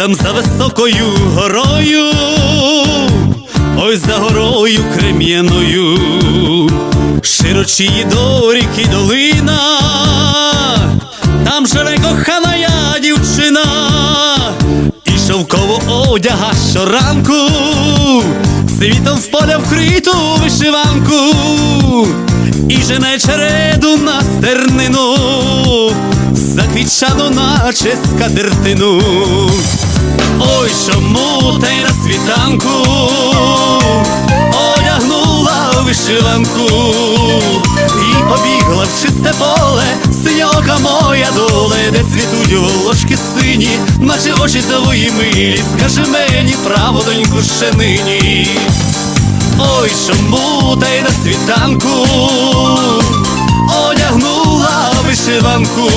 там за високою горою, ой за горою крем'яною, широчі до ріки долина, там живе кохана я дівчина, і шовково одяга щоранку, світом в поля вкриту вишиванку, і жене череду на стернину, заквічану наче скатертину. Ой, чому та й на світанку одягнула вишиванку і побігла в чисте поле, синьока моя доле, де цвітуть волошки сині, наче очі твої милі, скажи мені право, доньку, ще нині. Ой, чому та й на світанку одягнула вишиванку